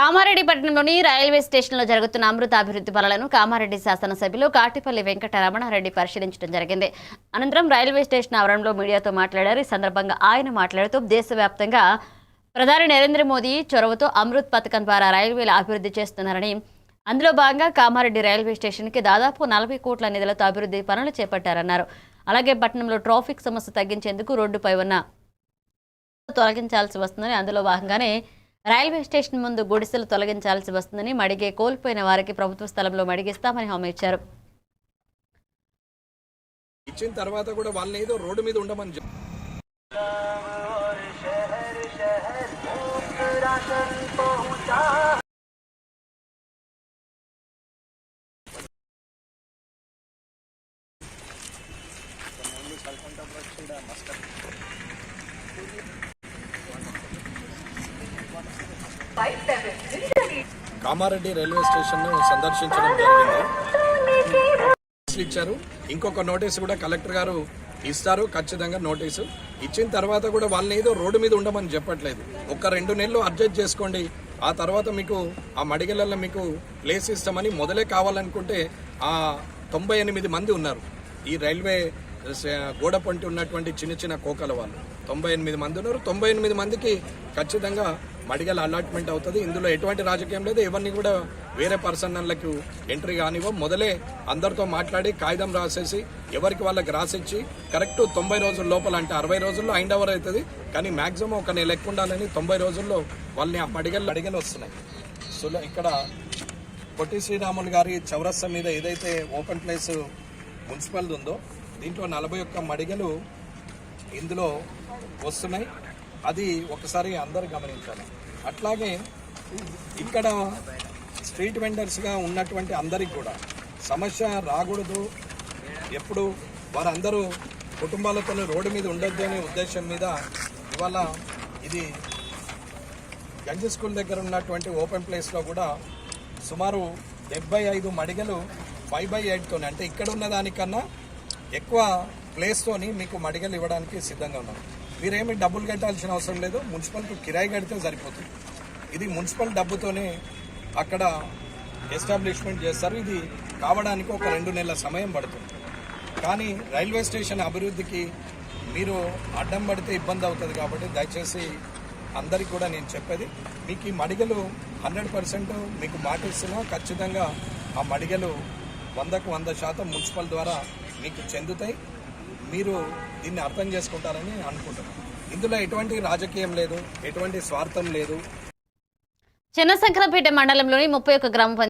కామారెడ్డి పట్టణంలోని రైల్వే స్టేషన్లో జరుగుతున్న అమృత అభివృద్ధి పనులను కామారెడ్డి శాసనసభ్యులు కాటిపల్లి వెంకట రమణారెడ్డి పరిశీలించడం జరిగింది. అనంతరం రైల్వే స్టేషన్ ఆవరణలో మీడియాతో మాట్లాడారు. ఈ సందర్భంగా ఆయన మాట్లాడుతూ దేశవ్యాప్తంగా ప్రధాని నరేంద్ర మోదీ చొరవతో అమృత్ పథకం ద్వారా రైల్వేల అభివృద్ధి చేస్తున్నారని అందులో భాగంగా కామారెడ్డి రైల్వే స్టేషన్కి దాదాపు నలభై కోట్ల నిధులతో అభివృద్ధి పనులు చేపట్టారన్నారు. అలాగే పట్టణంలో ట్రాఫిక్ సమస్య తగ్గించేందుకు రోడ్డుపై ఉన్న తొలగించాల్సి వస్తుందని అందులో భాగంగానే రైల్వే స్టేషన్ ముందు గుడిసెలు తొలగించాల్సి వస్తుందని మడిగే కోల్పోయిన వారికి ప్రభుత్వ స్థలంలో మడిగిస్తామని హామీ ఇచ్చారు. ఇచ్చిన తర్వాత కూడా వాళ్ళని ఏదో రోడ్డు మీద ఉండమని చెప్పి కామారెడ్డి రైల్వే స్టేషన్ సందర్శించడం జరిగింది. ఇచ్చారు. ఇంకొక నోటీసు కూడా కలెక్టర్ గారు ఇస్తారు. ఖచ్చితంగా నోటీసు ఇచ్చిన తర్వాత కూడా వాళ్ళని ఏదో రోడ్డు మీద ఉండమని చెప్పట్లేదు. ఒక రెండు నెలలు అడ్జస్ట్ చేసుకోండి. ఆ తర్వాత మీకు ఆ మడిగలలో మీకు ప్లేస్ ఇస్తామని మొదలే కావాలనుకుంటే ఆ తొంభై ఎనిమిది మంది ఉన్నారు. ఈ రైల్వే గోడ పంటి ఉన్నటువంటి చిన్న చిన్న కోకల వాళ్ళు. తొంభై ఎనిమిది మంది ఉన్నారు. తొంభై ఎనిమిది మందికి ఖచ్చితంగా మడిగల అలాట్మెంట్ అవుతుంది. ఇందులో ఎటువంటి రాజకీయం లేదు. ఎవరిని కూడా వేరే పర్సన్లకు ఎంట్రీ కానివ్వం. మొదలే అందరితో మాట్లాడి కాగితం రాసేసి ఎవరికి వాళ్ళకి రాసిచ్చి కరెక్ట్ తొంభై రోజుల లోపల అంటే అరవై రోజుల్లో ఐండ్ అవర్ అవుతుంది. కానీ మ్యాక్సిమం ఒక నెల ఎక్కువ ఉండాలని తొంభై రోజుల్లో వాళ్ళని ఆ మడిగలు అడిగలు వస్తున్నాయి. సో ఇక్కడ పొట్టి శ్రీరాములు గారి చౌరస్తా మీద ఏదైతే ఓపెన్ ప్లేస్ మున్సిపల్ ఉందో దీంట్లో నలభై ఒక్క మడిగలు ఇందులో వస్తున్నాయి. అది ఒకసారి అందరు గమనించాలి. అట్లాగే ఇక్కడ స్ట్రీట్ వెండర్స్గా ఉన్నటువంటి అందరికి కూడా సమస్య రాకూడదు. ఎప్పుడు వారందరూ కుటుంబాలతో రోడ్డు మీద ఉండొద్దు అనే ఉద్దేశం మీద ఇవాళ ఇది గంజి స్కూల్ దగ్గర ఉన్నటువంటి ఓపెన్ ప్లేస్లో కూడా సుమారు డెబ్బై ఐదు మడిగలు ఫైవ్ బై ఎయిట్తోనే అంటే ఇక్కడ ఉన్న దానికన్నా ఎక్కువ ప్లేస్తోని మీకు మడిగలు ఇవ్వడానికి సిద్ధంగా ఉన్నాం. మీరేమి డబ్బులు కట్టాల్సిన అవసరం లేదు. మున్సిపల్కి కిరాయి కడితే సరిపోతుంది. ఇది మున్సిపల్ డబ్బుతోనే అక్కడ ఎస్టాబ్లిష్మెంట్ చేస్తారు. ఇది కావడానికి ఒక రెండు నెలల సమయం పడుతుంది. కానీ రైల్వే స్టేషన్ అభివృద్ధికి మీరు అడ్డం పడితే ఇబ్బంది అవుతుంది కాబట్టి దయచేసి అందరికి కూడా నేను చెప్పేది మీకు ఈ మడిగలు హండ్రెడ్ పర్సెంట్ మీకు మాట ఇస్తున్నా. ఖచ్చితంగా ఆ మడిగలు వందకు వంద శాతం మున్సిపల్ ద్వారా మీకు చెందుతాయి. మీరు దీన్ని అర్థం చేసుకుంటారని అనుకుంటున్నాను. ఇందులో ఎటువంటి రాజకీయం లేదు ఎటువంటి స్వార్థం లేదు. చిన్న సంక్రపేట మండలంలోని ముప్పై ఒక్క గ్రామ